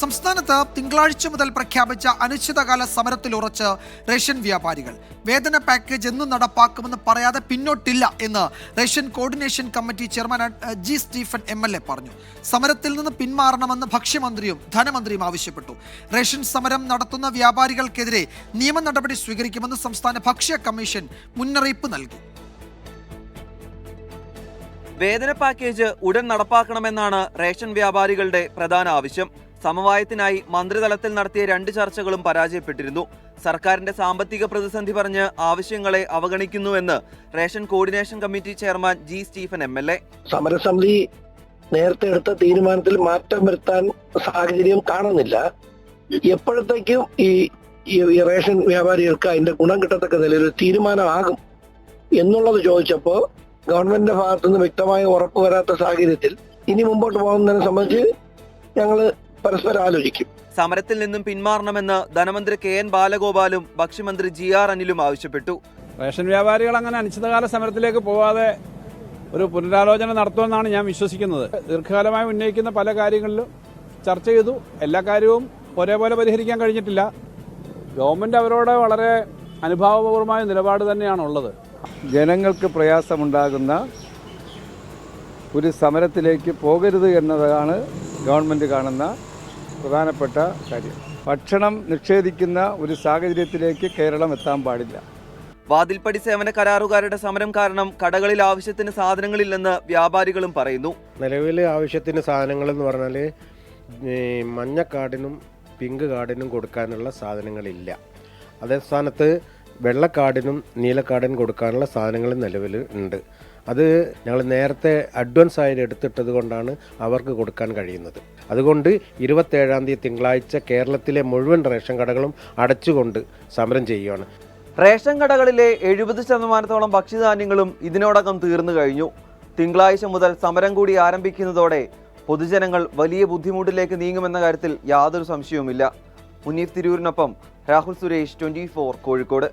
സംസ്ഥാനത്ത് തിങ്കളാഴ്ച മുതൽ പ്രഖ്യാപിച്ച അനിശ്ചിതകാല സമരത്തിൽ ഉറച്ച് റേഷൻ വ്യാപാരികൾ. വേതന പാക്കേജ് എന്നും നടപ്പാക്കുമെന്ന് പറയാതെ പിന്നോട്ടില്ല എന്ന് ration coordination committee chairman G Stephen M L A പറഞ്ഞു. സമരത്തിൽ നിന്ന് പിന്മാറണമെന്ന് ഭക്ഷ്യമന്ത്രിയും ധനമന്ത്രിയും ആവശ്യപ്പെട്ടു. റേഷൻ സമരം നടത്തുന്ന വ്യാപാരികൾക്കെതിരെ നിയമ നടപടി സ്വീകരിക്കുമെന്ന് സംസ്ഥാന ഭക്ഷ്യ കമ്മീഷൻ മുന്നറിയിപ്പ് നൽകി. വേതന പാക്കേജ് ഉടൻ നടപ്പാക്കണമെന്നാണ് റേഷൻ വ്യാപാരികളുടെ പ്രധാന ആവശ്യം. സമവായത്തിനായി മന്ത്രിതലത്തിൽ നടത്തിയ രണ്ട് ചർച്ചകളും പരാജയപ്പെട്ടിരുന്നു. സർക്കാരിന്റെ സാമ്പത്തിക പ്രതിസന്ധി പറഞ്ഞ് ആവശ്യങ്ങളെ അവഗണിക്കുന്നുവെന്ന് ration coordination committee chairman G Stephen M L A. സമരസമിതി നേരത്തെ എടുത്ത തീരുമാനത്തിൽ മാറ്റം വരുത്താൻ സാഹചര്യം കാണുന്നില്ല. എപ്പോഴത്തേക്കും ഈ റേഷൻ വ്യാപാരികൾക്ക് അതിന്റെ ഗുണം കിട്ടത്തക്ക നിലയിൽ തീരുമാനമാകും എന്നുള്ളത് ചോദിച്ചപ്പോൾ ഗവൺമെന്റിന്റെ ഭാഗത്തുനിന്ന് വ്യക്തമായ ഉറപ്പ് വരാത്ത സാഹചര്യത്തിൽ ഇനി മുമ്പോട്ട് പോകുന്നതിനെ സംബന്ധിച്ച് ഞങ്ങൾ പരസ്പരം ആലോചിക്കും. സമരത്തിൽ നിന്നും പിന്മാറണമെന്ന് ധനമന്ത്രി കെ എൻ ബാലഗോപാലും ഭക്ഷ്യമന്ത്രി ജി ആർ അനിലും ആവശ്യപ്പെട്ടു. റേഷൻ വ്യാപാരികൾ അങ്ങനെ അനിശ്ചിതകാല സമരത്തിലേക്ക് പോവാതെ ഒരു പുനരാലോചന നടത്തുമെന്നാണ് ഞാൻ വിശ്വസിക്കുന്നത്. ദീർഘകാലമായി ഉന്നയിക്കുന്ന പല കാര്യങ്ങളിലും ചർച്ച ചെയ്തു. എല്ലാ കാര്യവും ഒരേപോലെ പരിഹരിക്കാൻ കഴിഞ്ഞിട്ടില്ല. ഗവൺമെന്റ് അവരോട് വളരെ അനുഭാവപൂർവമായ നിലപാട് തന്നെയാണുള്ളത്. ജനങ്ങൾക്ക് പ്രയാസമുണ്ടാകുന്ന ഒരു സമരത്തിലേക്ക് പോകരുത് എന്നതാണ് ഗവൺമെന്റ് കാണുന്ന പ്രധാനപ്പെട്ട കാര്യം. ഭക്ഷണം നിഷേധിക്കുന്ന ഒരു സാഹചര്യത്തിലേക്ക് കേരളം എത്താൻ പാടില്ല. വാതിൽപ്പടി സേവന കരാറുകാരുടെ സമരം കാരണം കടകളിൽ ആവശ്യത്തിന് സാധനങ്ങളില്ലെന്ന് വ്യാപാരികളും പറയുന്നു. നിലവിൽ ആവശ്യത്തിന് സാധനങ്ങൾ എന്ന് പറഞ്ഞാൽ മഞ്ഞ കാർഡിനും പിങ്ക് കാർഡിനും കൊടുക്കാനുള്ള സാധനങ്ങളില്ല. അതേ സ്ഥാനത്ത് വെള്ള നീലക്കാടിനും കൊടുക്കാനുള്ള സാധനങ്ങൾ നിലവിൽ ഉണ്ട്. അത് ഞങ്ങൾ നേരത്തെ അഡ്വാൻസ് ആയിട്ട് എടുത്തിട്ടത് കൊണ്ടാണ് അവർക്ക് കൊടുക്കാൻ കഴിയുന്നത്. അതുകൊണ്ട് ഇരുപത്തേഴാം തീയതി തിങ്കളാഴ്ച കേരളത്തിലെ മുഴുവൻ റേഷൻ കടകളും അടച്ചുകൊണ്ട് സമരം ചെയ്യുകയാണ്. റേഷൻ കടകളിലെ എഴുപത് ശതമാനത്തോളം ഭക്ഷ്യധാന്യങ്ങളും ഇതിനോടകം തീർന്നു കഴിഞ്ഞു. തിങ്കളാഴ്ച മുതൽ സമരം കൂടി ആരംഭിക്കുന്നതോടെ പൊതുജനങ്ങൾ വലിയ ബുദ്ധിമുട്ടിലേക്ക് നീങ്ങുമെന്ന കാര്യത്തിൽ യാതൊരു സംശയവുമില്ല. മുനീർ തിരൂരിനൊപ്പം രാഹുൽ സുരേഷ് ട്വന്റി കോഴിക്കോട്.